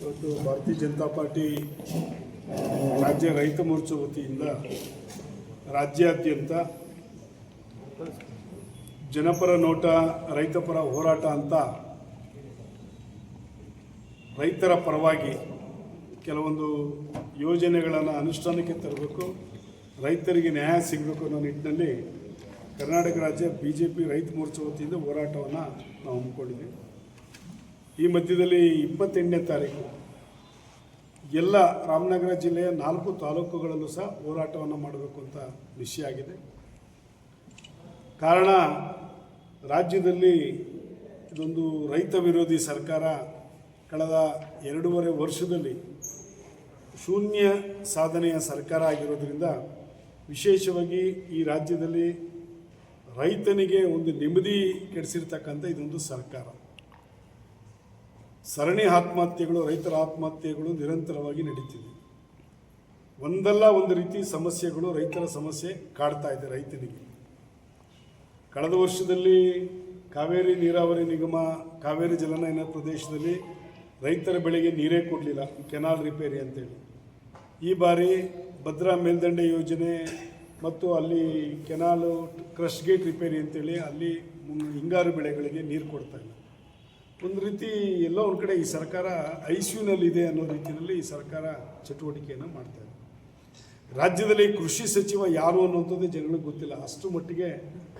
ಇವತ್ತು ಭಾರತೀಯ ಜನತಾ ಪಾರ್ಟಿ, ರಾಜ್ಯ ರೈತ ಮೋರ್ಚಾ ವತಿಯಿಂದ ರಾಜ್ಯಾದ್ಯಂತ ಜನಪರ ನೋಟ, ರೈತಪರ ಹೋರಾಟ ಅಂತ ರೈತರ ಪರವಾಗಿ ಕೆಲವೊಂದು ಯೋಜನೆಗಳನ್ನು ಅನುಷ್ಠಾನಕ್ಕೆ ತರಬೇಕು, ರೈತರಿಗೆ ನ್ಯಾಯ ಸಿಗಬೇಕು ಅನ್ನೋ ನಿಟ್ಟಿನಲ್ಲಿ ಕರ್ನಾಟಕ ರಾಜ್ಯ ಬಿ ಜೆ ಪಿ ರೈತ ಮೋರ್ಚಾ ವತಿಯಿಂದ ಹೋರಾಟವನ್ನು ನಾವು ಹಮ್ಮಿಕೊಂಡಿದ್ದೀವಿ. ಈ ಮಧ್ಯದಲ್ಲಿ ಇಪ್ಪತ್ತೆಂಟನೇ ತಾರೀಕು. ಎಲ್ಲ ರಾಮನಗರ ಜಿಲ್ಲೆಯ ನಾಲ್ಕು ತಾಲೂಕುಗಳಲ್ಲೂ ಸಹ ಹೋರಾಟವನ್ನು ಮಾಡಬೇಕು ಅಂತ ವಿಷಯ ಆಗಿದೆ. ಕಾರಣ, ರಾಜ್ಯದಲ್ಲಿ ಇದೊಂದು ರೈತ ವಿರೋಧಿ ಸರ್ಕಾರ ಕಳೆದ ಎರಡೂವರೆ ವರ್ಷದಲ್ಲಿ ಶೂನ್ಯ ಸಾಧನೆಯ ಸರ್ಕಾರ ಆಗಿರೋದ್ರಿಂದ ವಿಶೇಷವಾಗಿ ಈ ರಾಜ್ಯದಲ್ಲಿ ರೈತನಿಗೆ ಒಂದು ನೆಮ್ಮದಿ ಕೆಡಿಸಿರ್ತಕ್ಕಂಥ ಇದೊಂದು ಸರ್ಕಾರ. ಸರಣಿ ಆತ್ಮಹತ್ಯೆಗಳು, ರೈತರ ಆತ್ಮಹತ್ಯೆಗಳು ನಿರಂತರವಾಗಿ ನಡೀತಿದೆ. ಒಂದಲ್ಲ ಒಂದು ರೀತಿ ಸಮಸ್ಯೆಗಳು ರೈತರ ಸಮಸ್ಯೆ ಕಾಡ್ತಾ ಇದೆ ರೈತನಿಗೆ. ಕಳೆದ ವರ್ಷದಲ್ಲಿ ಕಾವೇರಿ ನೀರಾವರಿ ನಿಗಮ, ಕಾವೇರಿ ಜಲನಯನ ಪ್ರದೇಶದಲ್ಲಿ ರೈತರ ಬೆಳೆಗೆ ನೀರೇ ಕೊಡಲಿಲ್ಲ, ಕೆನಾಲ್ ರಿಪೇರಿ ಅಂತೇಳಿ. ಈ ಬಾರಿ ಭದ್ರಾ ಮೇಲ್ದಂಡೆ ಯೋಜನೆ ಮತ್ತು ಅಲ್ಲಿ ಕೆನಾಲು ಕ್ರಶ್ ಗೇಟ್ ರಿಪೇರಿ ಅಂತೇಳಿ ಅಲ್ಲಿ ಹಿಂಗಾರು ಬೆಳೆಗಳಿಗೆ ನೀರು ಕೊಡ್ತಾ ಇಲ್ಲ. ಒಂದು ರೀತಿ ಎಲ್ಲ ಒಂದು ಕಡೆ ಈ ಸರ್ಕಾರ ಐ ಇದೆ ಅನ್ನೋ ರೀತಿಯಲ್ಲಿ ಈ ಸರ್ಕಾರ ಚಟುವಟಿಕೆಯನ್ನು ಮಾಡ್ತಾ ಇದೆ. ರಾಜ್ಯದಲ್ಲಿ ಕೃಷಿ ಸಚಿವ ಯಾರು ಅನ್ನೋಂಥದ್ದು ಜನಗಳಿಗೆ ಗೊತ್ತಿಲ್ಲ. ಅಷ್ಟು ಮಟ್ಟಿಗೆ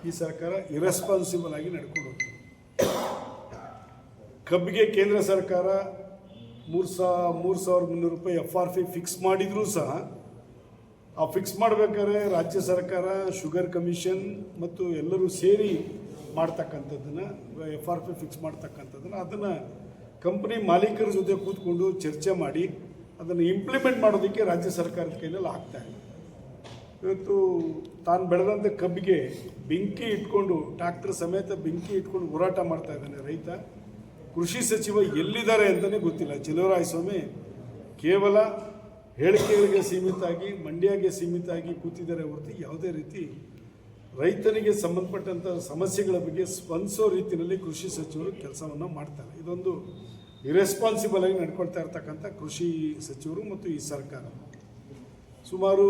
ಈ ಸರ್ಕಾರ ಇರೆಸ್ಪಾನ್ಸಿಬಲ್ ಆಗಿ ನಡ್ಕೊಂಡು ಹೋಗ್ತದೆ ಕಬ್ಬಿಗೆ ಕೇಂದ್ರ ಸರ್ಕಾರ ಮೂರು ಸಾ, ಮೂರು ಸಾವಿರದ ಮುನ್ನೂರು ರೂಪಾಯಿ ಎಫ್ ಆರ್ ಪಿ ಫಿಕ್ಸ್ ಮಾಡಿದರೂ ಸಹ ಆ ಫಿಕ್ಸ್ ಮಾಡಬೇಕಾದ್ರೆ ರಾಜ್ಯ ಸರ್ಕಾರ ಶುಗರ್ ಕಮಿಷನ್ ಮತ್ತು ಎಲ್ಲರೂ ಸೇರಿ ಮಾಡ್ತಕ್ಕಂಥದ್ದನ್ನು ಎಫ್ ಆರ್ ಪಿ ಫಿಕ್ಸ್ ಮಾಡ್ತಕ್ಕಂಥದ್ದನ್ನು, ಅದನ್ನು ಕಂಪ್ನಿ ಮಾಲೀಕರ ಜೊತೆ ಕೂತ್ಕೊಂಡು ಚರ್ಚೆ ಮಾಡಿ, ಅದನ್ನು ಇಂಪ್ಲಿಮೆಂಟ್ ಮಾಡೋದಕ್ಕೆ ರಾಜ್ಯ ಸರ್ಕಾರದ ಕೈಯಲ್ಲಿ ಆಗ್ತಾ ಇಲ್ಲ. ಇವತ್ತು ತಾನು ಬೆಳೆದಂಥ ಕಬ್ಬಿಗೆ ಬೆಂಕಿ ಇಟ್ಕೊಂಡು, ಟ್ರ್ಯಾಕ್ಟರ್ ಸಮೇತ ಬೆಂಕಿ ಇಟ್ಕೊಂಡು ಹೋರಾಟ ಮಾಡ್ತಾ ಇದ್ದಾನೆ ರೈತ. ಕೃಷಿ ಸಚಿವ ಎಲ್ಲಿದ್ದಾರೆ ಅಂತಲೇ ಗೊತ್ತಿಲ್ಲ. ಚಲುವರಾಯಸ್ವಾಮಿ ಕೇವಲ ಹೇಳಿಕೆಗಳಿಗೆ ಸೀಮಿತ ಆಗಿ ಮಂಡ್ಯಗೆ ಸೀಮಿತ ಆಗಿ ಕೂತಿದ್ದಾರೆ ಹೊರತು ಯಾವುದೇ ರೀತಿ ರೈತನಿಗೆ ಸಂಬಂಧಪಟ್ಟಂಥ ಸಮಸ್ಯೆಗಳ ಬಗ್ಗೆ ಸ್ಪಂದಿಸೋ ರೀತಿಯಲ್ಲಿ ಕೃಷಿ ಸಚಿವರು ಕೆಲಸವನ್ನು ಮಾಡ್ತಾರೆ. ಇದೊಂದು ಇರೆಸ್ಪಾನ್ಸಿಬಲ್ ಆಗಿ ನಡ್ಕೊಳ್ತಾ ಇರ್ತಕ್ಕಂಥ ಕೃಷಿ ಸಚಿವರು ಮತ್ತು ಈ ಸರ್ಕಾರ. ಸುಮಾರು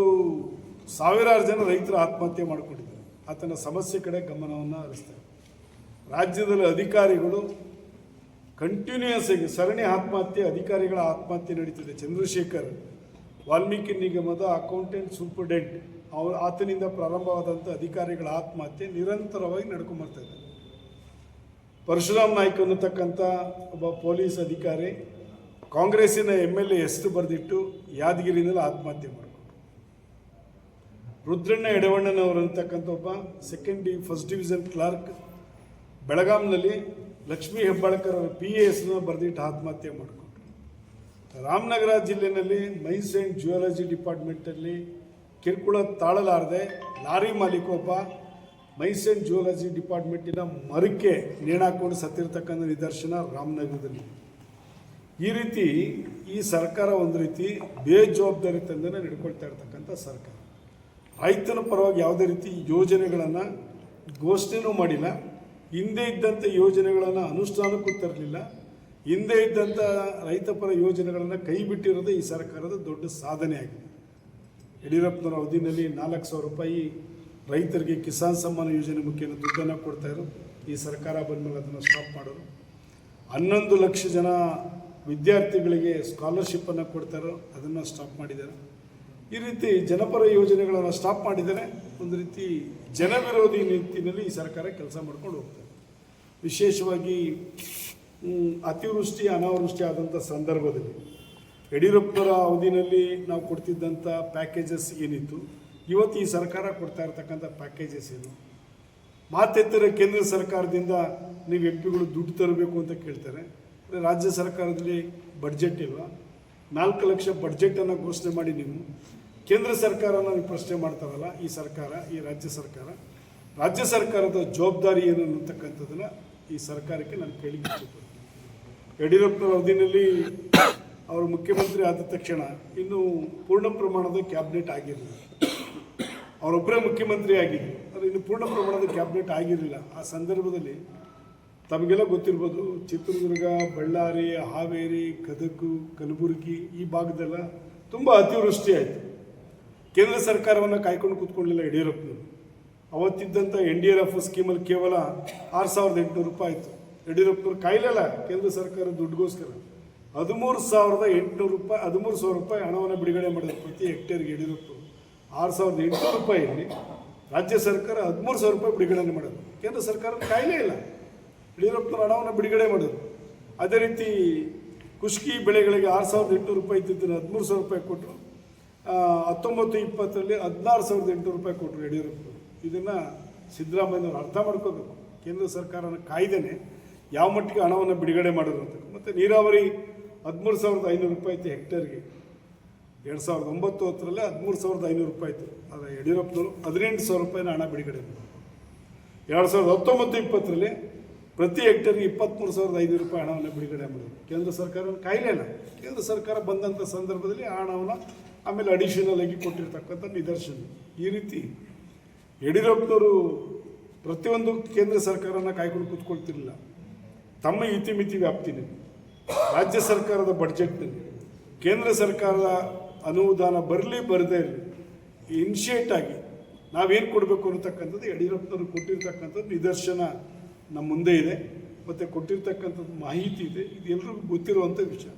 ಸಾವಿರಾರು ಜನ ರೈತರು ಆತ್ಮಹತ್ಯೆ ಮಾಡಿಕೊಂಡಿದ್ದಾರೆ. ಆತನ ಸಮಸ್ಯೆ ಕಡೆ ಗಮನವನ್ನು ಹರಿಸ್ತಾರೆ. ರಾಜ್ಯದಲ್ಲಿ ಅಧಿಕಾರಿಗಳು ಕಂಟಿನ್ಯೂಯಸ್ ಆಗಿ ಸರಣಿ ಆತ್ಮಹತ್ಯೆ, ಅಧಿಕಾರಿಗಳ ಆತ್ಮಹತ್ಯೆ ನಡೀತಿದೆ. ಚಂದ್ರಶೇಖರ್ ವಾಲ್ಮೀಕಿ ನಿಗಮದ ಅಕೌಂಟೆಂಟ್ ಸೂಪರ್ಡೆಂಟ್ ಅವ್ರ ಆತನಿಂದ ಪ್ರಾರಂಭವಾದಂಥ ಅಧಿಕಾರಿಗಳ ಆತ್ಮಹತ್ಯೆ ನಿರಂತರವಾಗಿ ನಡ್ಕೊಂಬರ್ತಾ ಇದೆ. ಪರಶುರಾಮ್ ನಾಯ್ಕ ಅನ್ನತಕ್ಕಂಥ ಒಬ್ಬ ಪೊಲೀಸ್ ಅಧಿಕಾರಿ ಕಾಂಗ್ರೆಸ್ಸಿನ ಎಂ ಎಲ್ ಎ ಹೆಸರು ಬರೆದಿಟ್ಟು ಯಾದಗಿರಿನಲ್ಲಿ ಆತ್ಮಹತ್ಯೆ ಮಾಡಿಕೊಂಡು ರುದ್ರಣ್ಣ ಯಡವಣ್ಣನವರು ಅಂತಕ್ಕಂಥ ಒಬ್ಬ second D first division clerk ಬೆಳಗಾಂನಲ್ಲಿ Lakshmi Hebbalkar ಅವರ ಪಿ ಎ ಹೆಸರು ಬರೆದಿಟ್ಟು ಆತ್ಮಹತ್ಯೆ ಮಾಡಿಕೊಂಡು ರಾಮನಗರ ಜಿಲ್ಲೆಯಲ್ಲಿ ಮೈನ್ಸ್ ಆ್ಯಂಡ್ ಜಿಯಾಲಜಿ ಡಿಪಾರ್ಟ್ಮೆಂಟಲ್ಲಿ ಕಿರುಕುಳ ತಾಳಲಾರದೆ ಲಾರಿ ಮಾಲೀಕೋಪ ಮೈಸೂರು ಜಿಯಾಲಜಿ ಡಿಪಾರ್ಟ್ಮೆಂಟಿನ ಮರಕ್ಕೆ ನೇಣಾಕೊಂಡು ಸತ್ತಿರ್ತಕ್ಕಂಥ ನಿದರ್ಶನ ರಾಮನಗರದಲ್ಲಿ. ಈ ರೀತಿ ಈ ಸರ್ಕಾರ ಒಂದು ರೀತಿ ಬೇಜವಾಬ್ದಾರಿ ತಂದನೆ ನಡ್ಕೊಳ್ತಾ ಇರ್ತಕ್ಕಂಥ ಸರ್ಕಾರ. ರೈತನ ಪರವಾಗಿ ಯಾವುದೇ ರೀತಿ ಯೋಜನೆಗಳನ್ನು ಘೋಷಣೆನೂ ಮಾಡಿಲ್ಲ. ಹಿಂದೆ ಇದ್ದಂಥ ಯೋಜನೆಗಳನ್ನು ಅನುಷ್ಠಾನಕ್ಕೂ ತರಲಿಲ್ಲ. ಹಿಂದೆ ಇದ್ದಂಥ ರೈತಪರ ಯೋಜನೆಗಳನ್ನು ಕೈ ಬಿಟ್ಟಿರೋದೇ ಈ ಸರ್ಕಾರದ ದೊಡ್ಡ ಸಾಧನೆ ಆಗಿದೆ ಯಡಿಯೂರಪ್ಪನವರ ಅವಧಿನಲ್ಲಿ ನಾಲ್ಕು ಸಾವಿರ ರೂಪಾಯಿ ರೈತರಿಗೆ ಕಿಸಾನ್ ಸಮ್ಮಾನ ಯೋಜನೆ ಮುಖೇನ ದುಡ್ಡನ್ನು ಕೊಡ್ತಾಯಿದ್ರು ಈ ಸರ್ಕಾರ ಬಂದಮೇಲೆ ಅದನ್ನು ಸ್ಟಾಪ್ ಮಾಡೋರು. ಹನ್ನೊಂದು ಲಕ್ಷ ಜನ ವಿದ್ಯಾರ್ಥಿಗಳಿಗೆ ಸ್ಕಾಲರ್ಶಿಪ್ಪನ್ನು ಕೊಡ್ತಾರೋ ಅದನ್ನು ಸ್ಟಾಪ್ ಮಾಡಿದ್ದಾರೆ. ಈ ರೀತಿ ಜನಪರ ಯೋಜನೆಗಳನ್ನು ಸ್ಟಾಪ್ ಮಾಡಿದರೆ ಒಂದು ರೀತಿ ಜನವಿರೋಧಿ ನಿಟ್ಟಿನಲ್ಲಿ ಈ ಸರ್ಕಾರ ಕೆಲಸ ಮಾಡ್ಕೊಂಡು ಹೋಗ್ತಾರೆ ವಿಶೇಷವಾಗಿ ಅತಿವೃಷ್ಟಿ, ಅನಾವೃಷ್ಟಿ ಆದಂಥ ಸಂದರ್ಭದಲ್ಲಿ ಯಡಿಯೂರಪ್ಪರ ಅವಧಿನಲ್ಲಿ ನಾವು ಕೊಡ್ತಿದ್ದಂಥ ಪ್ಯಾಕೇಜಸ್ ಏನಿತ್ತು? ಇವತ್ತು ಈ ಸರ್ಕಾರ ಕೊಡ್ತಾ ಇರ್ತಕ್ಕಂಥ ಪ್ಯಾಕೇಜಸ್ ಏನು? ಮಾತೆತ್ತರ ಕೇಂದ್ರ ಸರ್ಕಾರದಿಂದ ನೀವು ಎಂ ಪಿಗಳು ದುಡ್ಡು ತರಬೇಕು ಅಂತ ಕೇಳ್ತಾರೆ. ರಾಜ್ಯ ಸರ್ಕಾರದಲ್ಲಿ ಬಡ್ಜೆಟ್ ಇಲ್ವಾ? ನಾಲ್ಕು ಲಕ್ಷ ಬಡ್ಜೆಟನ್ನು ಘೋಷಣೆ ಮಾಡಿ ನೀವು. ಕೇಂದ್ರ ಸರ್ಕಾರನ ನೀವು ಪ್ರಶ್ನೆ ಮಾಡ್ತಾರಲ್ಲ, ಈ ಸರ್ಕಾರ, ಈ ರಾಜ್ಯ ಸರ್ಕಾರ. ರಾಜ್ಯ ಸರ್ಕಾರದ ಜವಾಬ್ದಾರಿ ಏನು ಅನ್ನತಕ್ಕಂಥದ್ದನ್ನು ಈ ಸರ್ಕಾರಕ್ಕೆ ನಾನು ಕೇಳಿ ಯಡಿಯೂರಪ್ಪನ ಅವಧಿನಲ್ಲಿ ಅವರು ಮುಖ್ಯಮಂತ್ರಿ ಆದ ತಕ್ಷಣ ಇನ್ನೂ ಪೂರ್ಣ ಪ್ರಮಾಣದ ಕ್ಯಾಬಿನೆಟ್ ಆಗಿರಲಿಲ್ಲ. ಅವರೊಬ್ಬರೇ ಮುಖ್ಯಮಂತ್ರಿ ಆಗಿ ಆದರೆ ಇನ್ನು ಪೂರ್ಣ ಪ್ರಮಾಣದ ಕ್ಯಾಬಿನೆಟ್ ಆಗಿರಲಿಲ್ಲ. ಆ ಸಂದರ್ಭದಲ್ಲಿ ತಮಗೆಲ್ಲ ಗೊತ್ತಿರ್ಬೋದು, ಚಿತ್ರದುರ್ಗ, ಬಳ್ಳಾರಿ, ಹಾವೇರಿ, ಗದಗು, ಕಲಬುರಗಿ ಈ ಭಾಗದೆಲ್ಲ ತುಂಬ ಅತಿವೃಷ್ಟಿ ಆಯಿತು. ಕೇಂದ್ರ ಸರ್ಕಾರವನ್ನು ಕಾಯ್ಕೊಂಡು ಕೂತ್ಕೊಳ್ಳಿಲ್ಲ ಯಡಿಯೂರಪ್ಪನವರು. ಅವತ್ತಿದ್ದಂಥ ಎನ್ ಡಿ ಆರ್ ಎಫ್ ಸ್ಕೀಮಲ್ಲಿ ಕೇವಲ ಆರು ಸಾವಿರದ ಎಂಟುನೂರು ರೂಪಾಯಿ ಆಯಿತು. ಯಡಿಯೂರಪ್ಪನವ್ರು ಕಾಯಿಲೆಲ್ಲ ಕೇಂದ್ರ ಸರ್ಕಾರ ದುಡ್ಡುಗೋಸ್ಕರ. ಹದಿಮೂರು ಸಾವಿರದ ಎಂಟುನೂರು ರೂಪಾಯಿ, ಹದಿಮೂರು ಸಾವಿರ ರೂಪಾಯಿ ಹಣವನ್ನು ಬಿಡುಗಡೆ ಮಾಡಿದ ಪ್ರತಿ ಹೆಕ್ಟೇರ್ಗೆ ಯಡಿಯೂರಪ್ಪ ಆರು ಸಾವಿರದ ಎಂಟುನೂರು ರೂಪಾಯಿಯಲ್ಲಿ ರಾಜ್ಯ ಸರ್ಕಾರ ಹದಿಮೂರು ಸಾವಿರ ರೂಪಾಯಿ ಬಿಡುಗಡೆ ಮಾಡೋದು. ಕೇಂದ್ರ ಸರ್ಕಾರ ಕಾಯಿಲೆ ಇಲ್ಲ. ಯಡಿಯೂರಪ್ಪನ ಹಣವನ್ನು ಬಿಡುಗಡೆ ಮಾಡೋದು ಅದೇ ರೀತಿ ಕುಷ್ಕಿ ಬೆಳೆಗಳಿಗೆ ಆರು ಸಾವಿರದ ಎಂಟುನೂರು ರೂಪಾಯಿ ಇದ್ದಿದ್ದರೆ ಹದಿಮೂರು ಸಾವಿರ ರೂಪಾಯಿ ಕೊಟ್ಟರು. ಹತ್ತೊಂಬತ್ತು ಇಪ್ಪತ್ತರಲ್ಲಿ ಹದಿನಾರು ಸಾವಿರದ ಎಂಟುನೂರು ರೂಪಾಯಿ ಕೊಟ್ಟರು ಯಡಿಯೂರಪ್ಪ ಇದನ್ನು ಸಿದ್ದರಾಮಯ್ಯನವರು ಅರ್ಥ ಮಾಡ್ಕೋಬೇಕು. ಕೇಂದ್ರ ಸರ್ಕಾರನ ಕಾಯ್ದೆನೆ ಯಾವ ಮಟ್ಟಿಗೆ ಹಣವನ್ನು ಬಿಡುಗಡೆ ಮಾಡೋದು ಅಂತ. ಮತ್ತು ನೀರಾವರಿ ಹದಿಮೂರು ಸಾವಿರದ ಐನೂರು ರೂಪಾಯಿ ಇತ್ತು ಹೆಕ್ಟೇರ್ಗೆ. ಎರಡು ಸಾವಿರದ ಒಂಬತ್ತು ಹತ್ತರಲ್ಲೇ ಹದಿಮೂರು ಸಾವಿರದ ಐನೂರು ರೂಪಾಯಿ ಇತ್ತು ಆದರೆ ಯಡಿಯೂರಪ್ಪನವರು ಹದಿನೆಂಟು ಸಾವಿರ ರೂಪಾಯಿನ ಹಣ ಬಿಡುಗಡೆ ಎರಡು ಸಾವಿರದ ಹತ್ತೊಂಬತ್ತು ಇಪ್ಪತ್ತರಲ್ಲಿ ಪ್ರತಿ ಹೆಕ್ಟೇರ್ಗೆ ಇಪ್ಪತ್ತ್ಮೂರು ಸಾವಿರದ ಐನೂರು ರೂಪಾಯಿ ಹಣವನ್ನು ಬಿಡುಗಡೆ ಮಾಡಿದರು. ಕೇಂದ್ರ ಸರ್ಕಾರ ಕಾಯಿಲೆ ಇಲ್ಲ. ಕೇಂದ್ರ ಸರ್ಕಾರ ಬಂದಂಥ ಸಂದರ್ಭದಲ್ಲಿ ಆ ಹಣವನ್ನು ಆಮೇಲೆ ಅಡಿಷನಲ್ ಆಗಿ ಕೊಟ್ಟಿರ್ತಕ್ಕಂಥ ನಿದರ್ಶನ. ಈ ರೀತಿ ಯಡಿಯೂರಪ್ಪನವರು ಪ್ರತಿಯೊಂದು ಕೇಂದ್ರ ಸರ್ಕಾರನ ಕಾಯ್ಕೊಂಡು ಕೂತ್ಕೊಳ್ತಿರಲಿಲ್ಲ. ತಮ್ಮ ಇತಿಮಿತಿ ವ್ಯಾಪ್ತಿನಲ್ಲಿ ರಾಜ್ಯ ಸರ್ಕಾರದ ಬಡ್ಜೆಟ್ನಲ್ಲಿ ಕೇಂದ್ರ ಸರ್ಕಾರದ ಅನುದಾನ ಬರಲಿ ಬರದೇ ಇರಲಿ ಇನಿಷಿಯೇಟ್ ಆಗಿ ನಾವೇನು ಕೊಡಬೇಕು ಅನ್ನತಕ್ಕಂಥದ್ದು ಯಡಿಯೂರಪ್ಪನವರು ಕೊಟ್ಟಿರ್ತಕ್ಕಂಥದ್ದು ನಿದರ್ಶನ ನಮ್ಮ ಮುಂದೆ ಇದೆ. ಮತ್ತು ಕೊಟ್ಟಿರ್ತಕ್ಕಂಥದ್ದು ಮಾಹಿತಿ ಇದೆ. ಇದು ಎಲ್ರಿಗೂ ಗೊತ್ತಿರುವಂಥ ವಿಷಯ.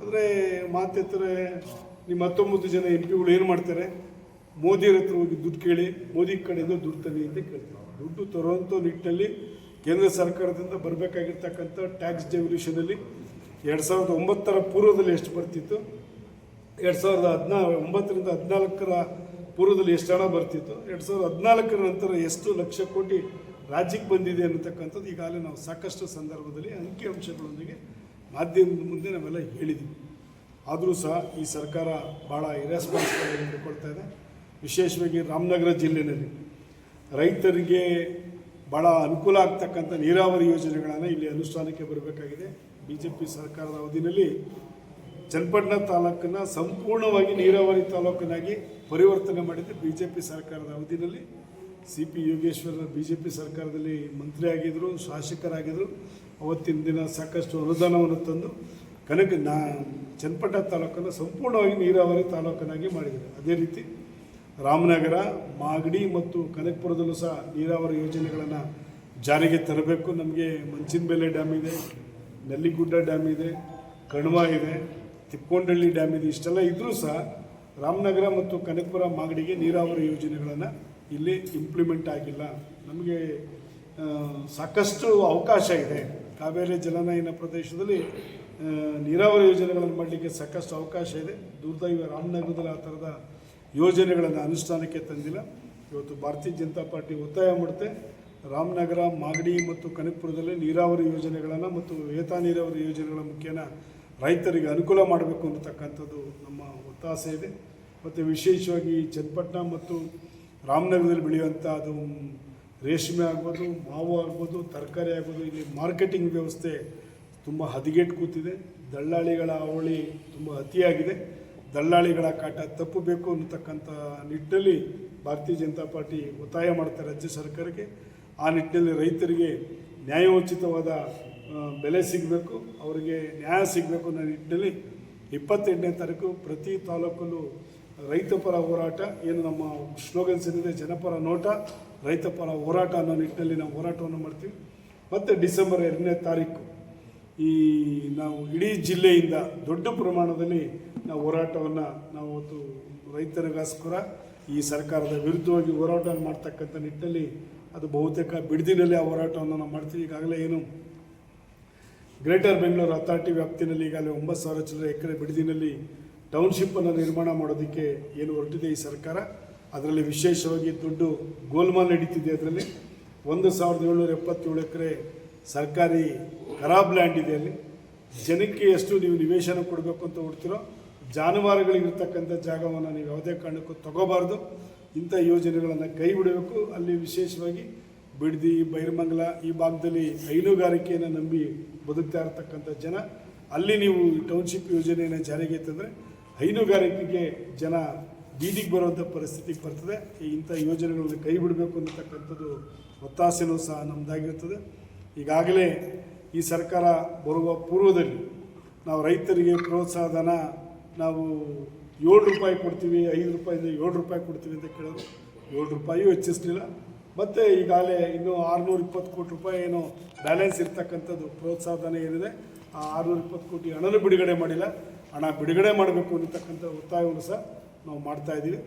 ಆದರೆ ಮಾತೆತ್ತರೆ ನಿಮ್ಮ ಹತ್ತೊಂಬತ್ತು ಜನ ಎಂ ಪಿಗಳು ಏನು ಮಾಡ್ತಾರೆ? ಮೋದಿಯರ ಹತ್ರ ಹೋಗಿ ದುಡ್ಡು ಕೇಳಿ, ಮೋದಿ ಕಡೆಯಿಂದ ದುಡ್ಡು ತನಿ ಅಂತ ಕೇಳ್ತಾರೆ. ದುಡ್ಡು ತರುವಂಥ ನಿಟ್ಟಿನಲ್ಲಿ ಕೇಂದ್ರ ಸರ್ಕಾರದಿಂದ ಬರಬೇಕಾಗಿರ್ತಕ್ಕಂಥ ಟ್ಯಾಕ್ಸ್ ಡೆವಲ್ಯೂಷನಲ್ಲಿ ಎರಡು ಸಾವಿರದ ಒಂಬತ್ತರ ಪೂರ್ವದಲ್ಲಿ ಎಷ್ಟು ಬರ್ತಿತ್ತು? ಎರಡು ಸಾವಿರದ ಹದಿನಾ ಒಂಬತ್ತರಿಂದ ಹದಿನಾಲ್ಕರ ಪೂರ್ವದಲ್ಲಿ ಎಷ್ಟು ಹಣ ಬರ್ತಿತ್ತು? ಎರಡು ಸಾವಿರದ ಹದಿನಾಲ್ಕರ ನಂತರ ಎಷ್ಟು ಲಕ್ಷ ಕೋಟಿ ರಾಜ್ಯಕ್ಕೆ ಬಂದಿದೆ ಅನ್ನತಕ್ಕಂಥದ್ದು ಈಗಾಗಲೇ ನಾವು ಸಾಕಷ್ಟು ಸಂದರ್ಭದಲ್ಲಿ ಅಂಕಿಅಂಶಗಳೊಂದಿಗೆ ಮಾಧ್ಯಮದ ಮುಂದೆ ನಾವೆಲ್ಲ ಹೇಳಿದ್ವಿ. ಆದರೂ ಸಹ ಈ ಸರ್ಕಾರ ಭಾಳ ಇರೆಸ್ಪಾನ್ಸಿಬಲ್ ಕೊಡ್ತಾ ಇದೆ. ವಿಶೇಷವಾಗಿ ರಾಮನಗರ ಜಿಲ್ಲೆಯಲ್ಲಿ ರೈತರಿಗೆ ಭಾಳ ಅನುಕೂಲ ಆಗ್ತಕ್ಕಂಥ ನೀರಾವರಿ ಯೋಜನೆಗಳನ್ನು ಇಲ್ಲಿ ಅನುಷ್ಠಾನಕ್ಕೆ ಬರಬೇಕಾಗಿದೆ. ಬಿ ಜೆ ಪಿ ಸರ್ಕಾರದ ಅವಧಿಯಲ್ಲಿ ಚನ್ನಪಟ್ಟಣ ತಾಲೂಕನ್ನು ಸಂಪೂರ್ಣವಾಗಿ ನೀರಾವರಿ ತಾಲೂಕನ್ನಾಗಿ ಪರಿವರ್ತನೆ ಮಾಡಿದ್ದು ಬಿ ಜೆ ಪಿ ಸರ್ಕಾರದ ಅವಧಿಯಲ್ಲಿ C P Yogeshwara B J P ಸರ್ಕಾರದಲ್ಲಿ ಮಂತ್ರಿ ಆಗಿದ್ದರು ಶಾಸಕರಾಗಿದ್ದರು ಅವತ್ತಿನ ದಿನ ಸಾಕಷ್ಟು ಅನುದಾನವನ್ನು ತಂದು ಕನಕ ನಾ ಚನ್ನಪಟ್ಟಣ ತಾಲೂಕನ್ನು ಸಂಪೂರ್ಣವಾಗಿ ನೀರಾವರಿ ತಾಲೂಕನ್ನಾಗಿ ಮಾಡಿದ್ದಾರೆ ಅದೇ ರೀತಿ ರಾಮನಗರ, ಮಾಗಡಿ ಮತ್ತು ಕನಕಪುರದಲ್ಲೂ ಸಹ ನೀರಾವರಿ ಯೋಜನೆಗಳನ್ನು ಜಾರಿಗೆ ತರಬೇಕು. ನಮಗೆ ಮಂಚಿನಬೆಲೆ ಡ್ಯಾಮ್ ಇದೆ. ನೆಲ್ಲಿಗುಡ್ಡ ಡ್ಯಾಮ್ ಇದೆ, ಕಣ್ವ ಇದೆ ತಿಪ್ಪೊಂಡಳ್ಳಿ ಡ್ಯಾಮ್ ಇದೆ, ಇಷ್ಟೆಲ್ಲ ಇದ್ದರೂ ಸಹ ರಾಮನಗರ ಮತ್ತು ಕನಕಪುರ ಮಾಗಡಿಗೆ ನೀರಾವರಿ ಯೋಜನೆಗಳನ್ನು ಇಲ್ಲಿ ಇಂಪ್ಲಿಮೆಂಟ್ ಆಗಿಲ್ಲ. ನಮಗೆ ಸಾಕಷ್ಟು ಅವಕಾಶ ಇದೆ. ಕಾವೇರಿ ಜಲನಯನ ಪ್ರದೇಶದಲ್ಲಿ ನೀರಾವರಿ ಯೋಜನೆಗಳನ್ನು ಮಾಡಲಿಕ್ಕೆ ಸಾಕಷ್ಟು ಅವಕಾಶ ಇದೆ. ದುರ್ದೈವ ರಾಮನಗರದಲ್ಲಿ ಆ ಥರದ ಯೋಜನೆಗಳನ್ನು ಅನುಷ್ಠಾನಕ್ಕೆ ತಂದಿಲ್ಲ. ಇವತ್ತು ಭಾರತೀಯ ಜನತಾ ಪಾರ್ಟಿ ಒತ್ತಾಯ ಮಾಡುತ್ತೆ. ರಾಮನಗರ, ಮಾಗಡಿ ಮತ್ತು ಕನಕಪುರದಲ್ಲಿ ನೀರಾವರಿ ಯೋಜನೆಗಳನ್ನು ಮತ್ತು ಏತ ನೀರಾವರಿ ಯೋಜನೆಗಳ ಮುಖೇನ ರೈತರಿಗೆ ಅನುಕೂಲ ಮಾಡಬೇಕು ಅನ್ನತಕ್ಕಂಥದ್ದು ನಮ್ಮ ಒತ್ತಾಸೆ ಇದೆ. ಮತ್ತು ವಿಶೇಷವಾಗಿ ಚನ್ನಪಟ್ಟಣ ಮತ್ತು ರಾಮನಗರದಲ್ಲಿ ಬೆಳೆಯುವಂಥ ಅದು ರೇಷ್ಮೆ ಆಗ್ಬೋದು, ಮಾವು ಆಗ್ಬೋದು, ತರಕಾರಿ ಆಗ್ಬೋದು, ಇಲ್ಲಿ ಮಾರ್ಕೆಟಿಂಗ್ ವ್ಯವಸ್ಥೆ ತುಂಬ ಹದಗೆಟ್ಟು ಕೂತಿದೆ. ದಳ್ಳಾಳಿಗಳ ಅವಳಿ ತುಂಬ ಅತಿಯಾಗಿದೆ. ದಳ್ಳಾಳಿಗಳ ಕಾಟ ತಪ್ಪಬೇಕು ಅನ್ನತಕ್ಕಂಥ ನಿಟ್ಟಿನಲ್ಲಿ ಭಾರತೀಯ ಜನತಾ ಪಾರ್ಟಿ ಒತ್ತಾಯ ಮಾಡ್ತಾರೆ ರಾಜ್ಯ ಸರ್ಕಾರಕ್ಕೆ. ಆ ನಿಟ್ಟಿನಲ್ಲಿ ರೈತರಿಗೆ ನ್ಯಾಯೋಚಿತವಾದ ಬೆಲೆ ಸಿಗಬೇಕು, ಅವರಿಗೆ ನ್ಯಾಯ ಸಿಗಬೇಕು ಅನ್ನೋ ನಿಟ್ಟಿನಲ್ಲಿ ಇಪ್ಪತ್ತೆಂಟನೇ ತಾರೀಕು ಪ್ರತಿ ತಾಲೂಕಲ್ಲೂ ರೈತಪರ ಹೋರಾಟ. ಏನು ನಮ್ಮ ಸ್ಲೋಗನ್ಸ್ ಏನಿದೆ, ಜನಪರ ನೋಟ ರೈತಪರ ಹೋರಾಟ ಅನ್ನೋ ನಿಟ್ಟಿನಲ್ಲಿ ನಾವು ಹೋರಾಟವನ್ನು ಮಾಡ್ತೀವಿ. ಮತ್ತು ಡಿಸೆಂಬರ್ ಎರಡನೇ ತಾರೀಕು ಈ ನಾವು ಇಡೀ ಜಿಲ್ಲೆಯಿಂದ ದೊಡ್ಡ ಪ್ರಮಾಣದಲ್ಲಿ ನಾವು ಹೋರಾಟವನ್ನು ನಾವು ಅವತ್ತು ರೈತರಿಗೋಸ್ಕರ ಈ ಸರ್ಕಾರದ ವಿರುದ್ಧವಾಗಿ ಹೋರಾಟ ಮಾಡ್ತಕ್ಕಂಥ ನಿಟ್ಟಿನಲ್ಲಿ ಅದು ಬಹುತೇಕ ಬಿಡದಿನಲ್ಲಿ ಆ ಹೋರಾಟವನ್ನು ನಾವು ಮಾಡ್ತೀವಿ. ಈಗಾಗಲೇ ಏನು ಗ್ರೇಟರ್ ಬೆಂಗಳೂರು ಅಥಾರಿಟಿ ವ್ಯಾಪ್ತಿನಲ್ಲಿ ಈಗಾಗಲೇ ಒಂಬತ್ತು ಸಾವಿರ ಚಿಲ್ಲರೆ ಎಕರೆ ಬಿಡದಿನಲ್ಲಿ ಟೌನ್ಶಿಪ್ಪನ್ನು ನಿರ್ಮಾಣ ಮಾಡೋದಕ್ಕೆ ಏನು ಹೊರಟಿದೆ ಈ ಸರ್ಕಾರ. ಅದರಲ್ಲಿ ವಿಶೇಷವಾಗಿ ದುಡ್ಡು ಗೋಲ್ಮಾಲ್ ನಡೀತಿದೆ ಅದರಲ್ಲಿ. ಒಂದು ಸಾವಿರದ ಏಳ್ನೂರ ಎಪ್ಪತ್ತೇಳು ಎಕರೆ ಸರ್ಕಾರಿ ಖರಾಬ್ ಲ್ಯಾಂಡ್ ಇದೆ ಅಲ್ಲಿ. ಜನಕ್ಕೆ ಎಷ್ಟು ನೀವು ನಿವೇಶನ ಕೊಡಬೇಕು ಅಂತ ಹೊಡ್ತಿರೋ ಜಾನುವಾರುಗಳಿಗಿರ್ತಕ್ಕಂಥ ಜಾಗವನ್ನು ನೀವು ಯಾವುದೇ ಕಾರಣಕ್ಕೂ ತಗೋಬಾರ್ದು. ಇಂಥ ಯೋಜನೆಗಳನ್ನು ಕೈ ಬಿಡಬೇಕು. ಅಲ್ಲಿ ವಿಶೇಷವಾಗಿ ಬಿಡದಿ, ಬೈರಮಂಗಲ ಈ ಭಾಗದಲ್ಲಿ ಹೈನುಗಾರಿಕೆಯನ್ನು ನಂಬಿ ಬದುಕ್ತಾ ಇರತಕ್ಕಂಥ ಜನ. ಅಲ್ಲಿ ನೀವು ಟೌನ್ಶಿಪ್ ಯೋಜನೆಯನ್ನು ಜಾರಿಗೆ ತಂದರೆ ಹೈನುಗಾರಿಕೆಗೆ ಜನ ಬೀದಿಗೆ ಬರುವಂಥ ಪರಿಸ್ಥಿತಿ ಬರ್ತದೆ. ಇಂಥ ಯೋಜನೆಗಳನ್ನು ಕೈ ಬಿಡಬೇಕು ಅನ್ನತಕ್ಕಂಥದ್ದು ಒತ್ತಾಸೆನೂ ಸಹ ನಮ್ಮದಾಗಿರ್ತದೆ ಈಗಾಗಲೇ ಈ ಸರ್ಕಾರ ಬರುವ ಪೂರ್ವದಲ್ಲಿ ನಾವು ರೈತರಿಗೆ ಪ್ರೋತ್ಸಾಹಧನ, ನಾವು ಏಳು ರೂಪಾಯಿ ಕೊಡ್ತೀವಿ, ಐದು ರೂಪಾಯಿಂದ ಏಳು ರೂಪಾಯಿ ಕೊಡ್ತೀವಿ ಅಂತ ಕೇಳೋರು ಏಳು ರೂಪಾಯಿಯೂ ಹೆಚ್ಚಿಸಲಿಲ್ಲ. ಮತ್ತು ಈಗಾಗಲೇ ಇನ್ನೂ ಆರುನೂರ ಇಪ್ಪತ್ತು ಕೋಟಿ ರೂಪಾಯಿ ಏನು ಬ್ಯಾಲೆನ್ಸ್ ಇರ್ತಕ್ಕಂಥದ್ದು ಪ್ರೋತ್ಸಾಹಧನ ಏನಿದೆ, ಆ ಆರುನೂರ ಇಪ್ಪತ್ತು ಕೋಟಿ ಹಣನೂ ಬಿಡುಗಡೆ ಮಾಡಿಲ್ಲ. ಹಣ ಬಿಡುಗಡೆ ಮಾಡಬೇಕು ಅನ್ನತಕ್ಕಂಥ ಒತ್ತಾಯವನ್ನು ಸಹ ನಾವು ಮಾಡ್ತಾ ಇದ್ದೀವಿ.